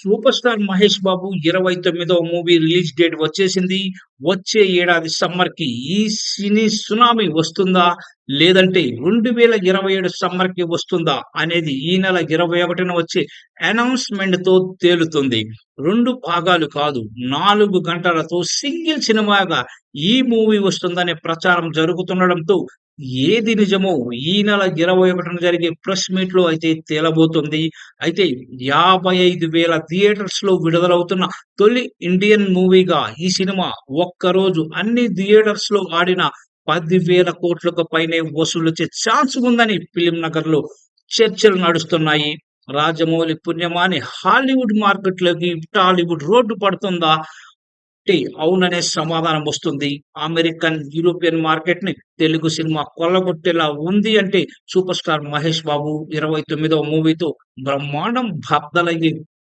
Super star Mahesh బాబు ఇరవై తొమ్మిదవ movie release date వచ్చేసింది. వచ్చే ఏడాది సమ్మర్కి ఈ సినీ సునామీ వస్తుందా? లేదంటే రెండు వేల ఇరవై ఏడు సమ్మర్కి వస్తుందా? అనేది ఈ నెల ఇరవై ఒకటిన వచ్చే అనౌన్స్మెంట్తో తేలుతుంది. రెండు భాగాలు కాదు నాలుగు గంటలతో సింగిల్ సినిమాగా ఈ మూవీ వస్తుందనే ప్రచారం జరుగుతుండడంతో ఏది నిజమో ఈ నెల ఇరవై ఒకటిన జరిగే ప్రెస్ మీట్లో అయితే తేలబోతుంది. అయితే యాభై ఐదు వేల థియేటర్స్లో విడుదలవుతున్న తొలి ఇండియన్ మూవీగా ఈ సినిమా ఒక్కరోజు అన్ని థియేటర్స్లో ఆడిన పదివేల కోట్లకు పైనే వసూలు వచ్చే ఛాన్స్ ఉందని ఫిలిం నగర్లో చర్చలు నడుస్తున్నాయి. రాజమౌళి పుణ్యమాని హాలీవుడ్ మార్కెట్లోకి టాలీవుడ్ రోడ్డు పడుతుందా? అవుననే సమాధానం వస్తుంది. అమెరికన్ యూరోపియన్ మార్కెట్ని తెలుగు సినిమా కొల్లగొట్టేలా ఉంది అంటే సూపర్ స్టార్ మహేష్ బాబు ఇరవై తొమ్మిదవ మూవీతో బ్రహ్మాండం బద్దలయ్యే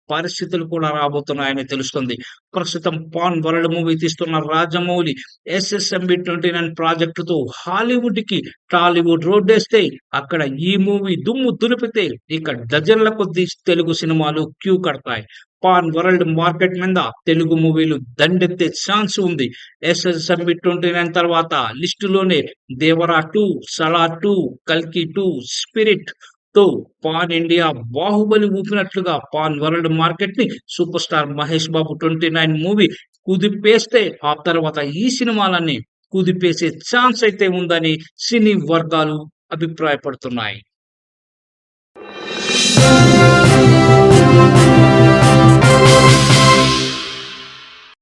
పరిస్థితులు కూడా రాబోతున్నాయని తెలుస్తుంది. ప్రస్తుతం పాన్ వరల్డ్ మూవీ తీస్తున్న రాజమౌళి ఎస్ఎస్ఎంబి ట్వంటీ నైన్ ప్రాజెక్టుతో హాలీవుడ్కి టాలీవుడ్ రోడ్డేస్తే అక్కడ ఈ మూవీ దుమ్ము దులిపితే ఇక డజన్ల కొద్ది తెలుగు సినిమాలు క్యూ కడతాయి. పాన్ వరల్డ్ మార్కెట్ మీద తెలుగు మూవీలు దండెత్తే ఛాన్స్ ఉంది. ఎస్ఎస్ఎంబి ట్వంటీ నైన్ తర్వాత లిస్టులోనే దేవరా టూ సలా టూ కల్కి టూ స్పిరిట్తో పాన్ ఇండియా బాహుబలి ఊపినట్లుగా పాన్ వరల్డ్ మార్కెట్ని super star Mahesh Babu twenty nine movie కుదిపేస్తే ఆ తర్వాత ఈ సినిమాలన్నీ కుదిపేసే ఛాన్స్ అయితే ఉందని సినీ వర్గాలు అభిప్రాయపడుతున్నాయి.